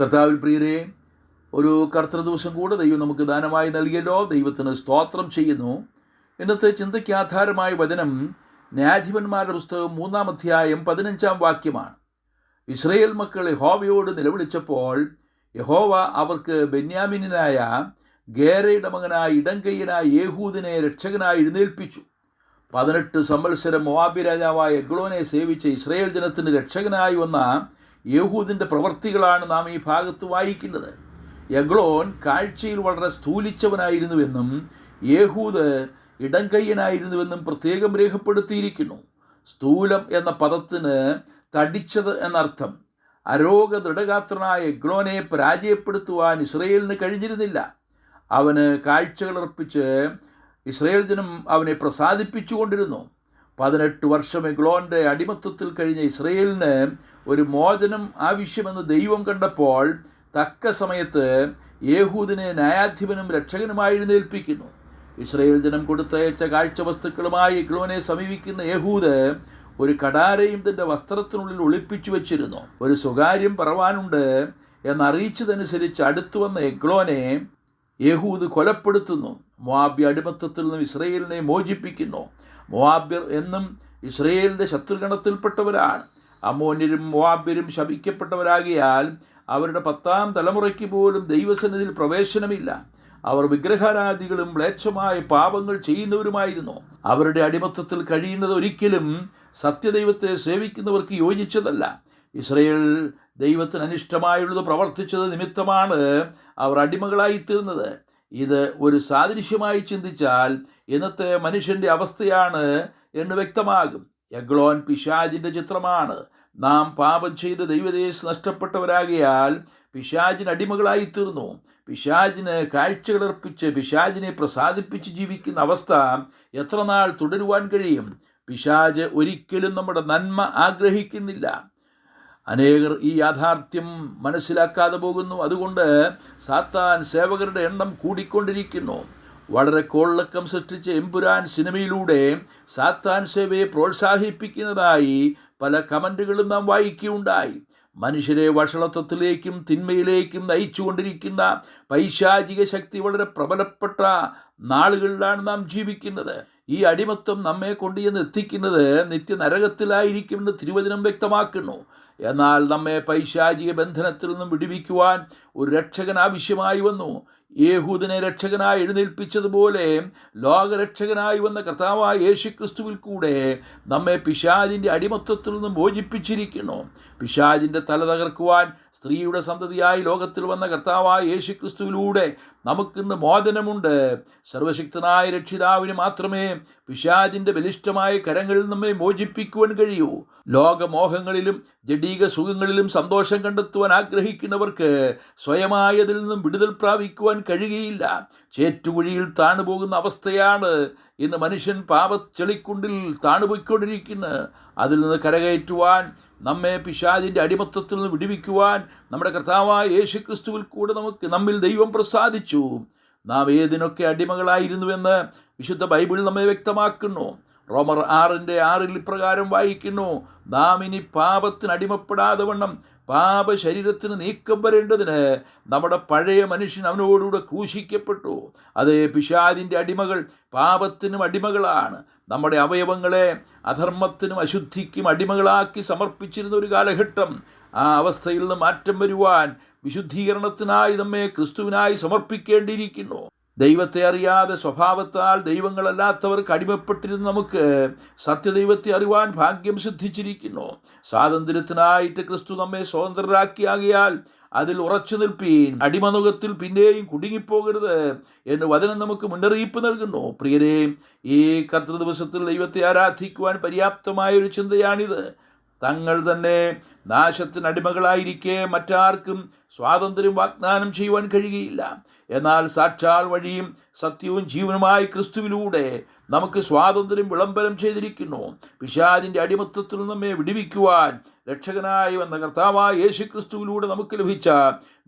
കർത്താവിൽ പ്രിയരെ ഒരു കർത്തൃ ദിവസം കൂടെ ദൈവം നമുക്ക് ദാനമായി നൽകിയല്ലോ. ദൈവത്തിന് സ്തോത്രം ചെയ്യുന്നു. ഇന്നത്തെ ചിന്തയ്ക്ക് ആധാരമായ വചനം ന്യായാധിപന്മാരുടെ പുസ്തകം മൂന്നാം അധ്യായം പതിനഞ്ചാം വാക്യമാണ്. ഇസ്രയേൽ മക്കൾ യഹോവയോട് നിലവിളിച്ചപ്പോൾ യഹോവ അവർക്ക് ബെന്യാമിനായ ഗേരയുടെ മകനായ ഇടങ്കയ്യനായ യേഹൂദിനെ രക്ഷകനായി എഴുന്നേൽപ്പിച്ചു. പതിനെട്ട് സംവത്സരം മോവാബി രാജാവായ എഗ്ലോനെ സേവിച്ച ഇസ്രയേൽ ജനത്തിന് രക്ഷകനായി വന്ന യേഹൂദിന്റെ പ്രവൃത്തികളാണ് നാം ഈ ഭാഗത്ത് വായിക്കുന്നത്. യഗ്ലോൻ കാഴ്ചയിൽ വളരെ സ്ഥൂലിച്ചവനായിരുന്നുവെന്നും യേഹൂദ് ഇടംകയ്യനായിരുന്നുവെന്നും പ്രത്യേകം രേഖപ്പെടുത്തിയിരിക്കുന്നു. സ്ഥൂലം എന്ന പദത്തിന് തടിച്ചത് എന്നർത്ഥം. അരോഗ ദൃഢഗാത്രനായ എഗ്ലോനെ പരാജയപ്പെടുത്തുവാൻ ഇസ്രയേലിന് കഴിഞ്ഞിരുന്നില്ല. അവന് കാഴ്ചകളർപ്പിച്ച് ഇസ്രയേൽ ജനം അവനെ പ്രസാദിപ്പിച്ചുകൊണ്ടിരുന്നു. പതിനെട്ട് വർഷം എഗ്ലോന്റെ അടിമത്തത്തിൽ കഴിഞ്ഞ ഇസ്രയേലിന് ഒരു മോചനം ആവശ്യമെന്ന് ദൈവം കണ്ടപ്പോൾ തക്ക സമയത്ത് യേഹൂദിനെ ന്യായാധിപനും രക്ഷകനുമായി എഴുന്നേൽപ്പിക്കുന്നു. ഇസ്രയേൽ ജനം കൊടുത്തയച്ച കാഴ്ച വസ്തുക്കളുമായി ഇഗ്ലോനെ സമീപിക്കുന്ന യേഹൂദ് ഒരു കടാരയും തന്റെ വസ്ത്രത്തിനുള്ളിൽ ഒളിപ്പിച്ചു വച്ചിരുന്നു. ഒരു സ്വകാര്യം പറവാനുണ്ട് എന്നറിയിച്ചതനുസരിച്ച് അടുത്തു വന്ന എഗ്ലോനെ യഹൂദ് കൊലപ്പെടുത്തുന്നു. മൊവാബ്യ അടിമത്തത്തിൽ നിന്നും ഇസ്രയേലിനെ മോചിപ്പിക്കുന്നു. മൊവാബ്യർ എന്നും ഇസ്രയേലിന്റെ ശത്രുഗണത്തിൽപ്പെട്ടവരാണ്. അമോന്യരും മോവാബ്യരും ശപിക്കപ്പെട്ടവരാകിയാൽ അവരുടെ പത്താം തലമുറയ്ക്ക് പോലും ദൈവസന്നിധിയിൽ പ്രവേശനമില്ല. അവർ വിഗ്രഹാരാധികളും മ്ലേച്ഛമായ പാപങ്ങൾ ചെയ്യുന്നവരുമായിരുന്നു. അവരുടെ അടിമത്തത്തിൽ കഴിയുന്നത് ഒരിക്കലും സത്യദൈവത്തെ സേവിക്കുന്നവർക്ക് യോജിച്ചതല്ല. ഇസ്രയേൽ ദൈവത്തിന് അനിഷ്ടമായുള്ളത് പ്രവർത്തിച്ചത് നിമിത്തമാണ് അവർ അടിമകളായിത്തീർന്നത്. ഇത് ഒരു സാദൃശ്യമായി ചിന്തിച്ചാൽ ഇന്നത്തെ മനുഷ്യന്റെ അവസ്ഥയാണ് എന്ന് വ്യക്തമാകും. യഗ്ലോൻ പിശാജിന്റെ ചിത്രമാണ്. നാം പാപം ചെയ്ത് ദൈവദേശ് നഷ്ടപ്പെട്ടവരാകിയാൽ പിശാജിന് അടിമകളായി തീർന്നു പിശാജിന് കാഴ്ചകളർപ്പിച്ച് പിശാജിനെ പ്രസാദിപ്പിച്ച് ജീവിക്കുന്ന അവസ്ഥ എത്ര നാൾ തുടരുവാൻ കഴിയും? പിശാജ് ഒരിക്കലും നമ്മുടെ നന്മ ആഗ്രഹിക്കുന്നില്ല. അനേകർ ഈ യാഥാർത്ഥ്യം മനസ്സിലാക്കാതെ പോകുന്നു. അതുകൊണ്ട് സാത്താൻ സേവകരുടെ എണ്ണം കൂടിക്കൊണ്ടിരിക്കുന്നു. വളരെ കോളക്കം സൃഷ്ടിച്ച എംപുരാൻ സിനിമയിലൂടെ സാത്താൻ സേവയെ പ്രോത്സാഹിപ്പിക്കുന്നതായി പല കമന്റുകളും നാം വായിക്കുകയുണ്ടായി. മനുഷ്യരെ വഷളത്വത്തിലേക്കും തിന്മയിലേക്കും നയിച്ചുകൊണ്ടിരിക്കുന്ന പൈശാചിക ശക്തി വളരെ പ്രബലപ്പെട്ട നാളുകളിലാണ് നാം ജീവിക്കുന്നത്. ഈ അടിമത്വം നമ്മെ കൊണ്ടുചെന്ന് എത്തിക്കുന്നത് നിത്യനരകത്തിലായിരിക്കുമെന്ന് തിരുവചനം വ്യക്തമാക്കുന്നു. എന്നാൽ നമ്മെ പൈശാചിക ബന്ധനത്തിൽ നിന്നും വിടുവിക്കുവാൻ ഒരു രക്ഷകൻ ആവശ്യമായി വന്നു. യേഹൂദിനെ രക്ഷകനായി എഴുന്നേൽപ്പിച്ചതുപോലെ ലോകരക്ഷകനായി വന്ന കർത്താവായ യേശു ക്രിസ്തുവിൽ കൂടെ നമ്മെ പിശാദിന്റെ അടിമത്വത്തിൽ നിന്നും മോചിപ്പിച്ചിരിക്കുന്നു. പിശാദിന്റെ തല തകർക്കുവാൻ സ്ത്രീയുടെ സന്തതിയായി ലോകത്തിൽ വന്ന കർത്താവായ യേശുക്രിസ്തുവിലൂടെ നമുക്കിന്ന് മോചനമുണ്ട്. സർവശക്തനായ രക്ഷിതാവിന് മാത്രമേ പിശാദിന്റെ ബലിഷ്ഠമായ കരങ്ങളിൽ നമ്മെ മോചിപ്പിക്കുവാൻ കഴിയൂ. ലോകമോഹങ്ങളിലും ജഡീക സുഖങ്ങളിലും സന്തോഷം കണ്ടെത്തുവാൻ ആഗ്രഹിക്കുന്നവർക്ക് സ്വയമായതിൽ നിന്നും വിടുതൽ പ്രാപിക്കുവാൻ കഴിയുകയില്ല. ചേറ്റുകുഴിയിൽ താണുപോകുന്ന അവസ്ഥയാണ് ഇന്ന് മനുഷ്യൻ പാപച്ചെളിക്കുണ്ടിൽ താണുപോയിക്കൊണ്ടിരിക്കുന്നത്. അതിൽ നിന്ന് കരകയറ്റുവാൻ നമ്മെ പിശാദിന്റെ അടിമത്തത്തിൽ നിന്ന് വിടിവിക്കുവാൻ നമ്മുടെ കർത്താവായ യേശു ക്രിസ്തുവിൽ കൂടെ നമുക്ക് നമ്മിൽ ദൈവം പ്രസാദിച്ചു. നാം ഏതിനൊക്കെ അടിമകളായിരുന്നുവെന്ന് വിശുദ്ധ ബൈബിൾ നമ്മെ വ്യക്തമാക്കുന്നു. റോമർ ആറിന്റെ ആറിൽ ഇപ്രകാരം വായിക്കുന്നു നാം ഇനി പാപത്തിന് അടിമപ്പെടാതെ വണ്ണം പാപ ശരീരത്തിന് നീക്കം വരേണ്ടതിന് നമ്മുടെ പഴയ മനുഷ്യൻ അവനോടുകൂടെ ക്രൂശിക്കപ്പെട്ടു. അതേ പിശാദിന്റെ അടിമകൾ പാപത്തിനും അടിമകളാണ്. നമ്മുടെ അവയവങ്ങളെ അധർമ്മത്തിനും അശുദ്ധിക്കും അടിമകളാക്കി സമർപ്പിച്ചിരുന്ന ഒരു കാലഘട്ടം. ആ അവസ്ഥയിൽ നിന്ന് മാറ്റം വരുവാൻ വിശുദ്ധീകരണത്തിനായി നമ്മെ ക്രിസ്തുവിനായി സമർപ്പിക്കേണ്ടിയിരിക്കുന്നു. ദൈവത്തെ അറിയാതെ സ്വഭാവത്താൽ ദൈവങ്ങളല്ലാത്തവർക്ക് അടിമപ്പെട്ടിരുന്ന നമുക്ക് സത്യദൈവത്തെ അറിവാൻ ഭാഗ്യം സിദ്ധിച്ചിരിക്കുന്നു. സ്വാതന്ത്ര്യത്തിനായിട്ട് ക്രിസ്തു നമ്മെ സ്വതന്ത്രരാക്കിയാകിയാൽ അതിൽ ഉറച്ചു നിൽപ്പീൻ അടിമനുഖത്തിൽ പിന്നെയും കുടുങ്ങിപ്പോകരുത് എന്ന് വചനം നമുക്ക് മുന്നറിയിപ്പ് നൽകുന്നു. പ്രിയരെ ഈ കർത്തൃ ദിവസത്തിൽ ദൈവത്തെ ആരാധിക്കുവാൻ പര്യാപ്തമായ ഒരു ചിന്തയാണിത്. തങ്ങൾ തന്നെ നാശത്തിന് അടിമകളായിരിക്കെ മറ്റാർക്കും സ്വാതന്ത്ര്യം വാഗ്ദാനം ചെയ്യുവാൻ കഴിയുകയില്ല. എന്നാൽ സാക്ഷാൽ വഴിയും സത്യവും ജീവനുമായി ക്രിസ്തുവിലൂടെ നമുക്ക് സ്വാതന്ത്ര്യം വിളംബരം ചെയ്തിരിക്കുന്നു. പിശാദിന്റെ അടിമത്വത്തിൽ നമ്മെ വിടിവിക്കുവാൻ രക്ഷകനായി വന്ന കർത്താവായ യേശു ക്രിസ്തുവിലൂടെ നമുക്ക് ലഭിച്ച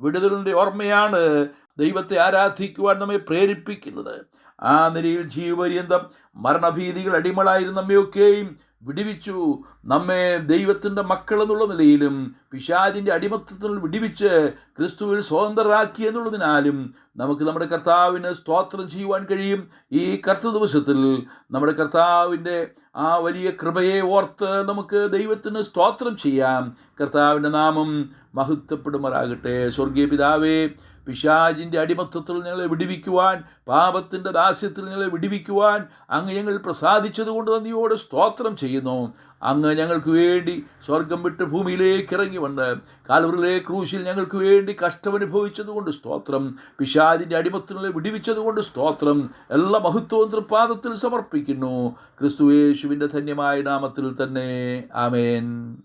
വിടുതലിന്റെ ഓർമ്മയാണ് ദൈവത്തെ ആരാധിക്കുവാൻ നമ്മെ പ്രേരിപ്പിക്കുന്നത്. ആ നിലയിൽ ജീവപര്യന്തം മരണഭീതികൾ അടിമളായിരുന്ന നമ്മയൊക്കെയും വിടിവിച്ചു. നമ്മെ ദൈവത്തിന്റെ മക്കൾ എന്നുള്ള നിലയിലും പിശാദിന്റെ അടിമത്തത്തിൽ വിടിവിച്ച് ക്രിസ്തുവിൽ സ്വതന്ത്രരാക്കി എന്നുള്ളതിനാലും നമുക്ക് നമ്മുടെ കർത്താവിന് സ്തോത്രം ചെയ്യുവാൻ കഴിയും. ഈ കർത്ത ദിവസത്തിൽ നമ്മുടെ കർത്താവിന്റെ ആ വലിയ കൃപയെ ഓർത്ത് നമുക്ക് ദൈവത്തിന് സ്തോത്രം ചെയ്യാം. കർത്താവിന്റെ നാമം മഹത്വപ്പെടുമാറാകട്ടെ. സ്വർഗീയ പിതാവേ പിശാജിന്റെ അടിമത്തത്തിൽ ഞങ്ങളെ വിടിവിക്കുവാൻ പാപത്തിന്റെ ദാസ്യത്തിൽ ഞങ്ങളെ വിടിവിക്കുവാൻ അങ്ങ് ഞങ്ങൾ പ്രസാദിച്ചതുകൊണ്ട് നന്ദിയോടെ സ്തോത്രം ചെയ്യുന്നു. അങ്ങ് ഞങ്ങൾക്ക് വേണ്ടി സ്വർഗം വിട്ട് ഭൂമിയിലേക്ക് ഇറങ്ങി വന്ന് കാലൂരിലെ ക്രൂശിൽ ഞങ്ങൾക്ക് വേണ്ടി കഷ്ടമനുഭവിച്ചതുകൊണ്ട് സ്തോത്രം പിശാദിന്റെ അടിമത്തിനെ വിടിവിച്ചതുകൊണ്ട് സ്തോത്രം എല്ലാ മഹത്വവും തൃപ്പാദത്തിൽ സമർപ്പിക്കുന്നു. ക്രിസ്തുയേശുവിന്റെ ധന്യമായ നാമത്തിൽ തന്നെ. ആമേൻ.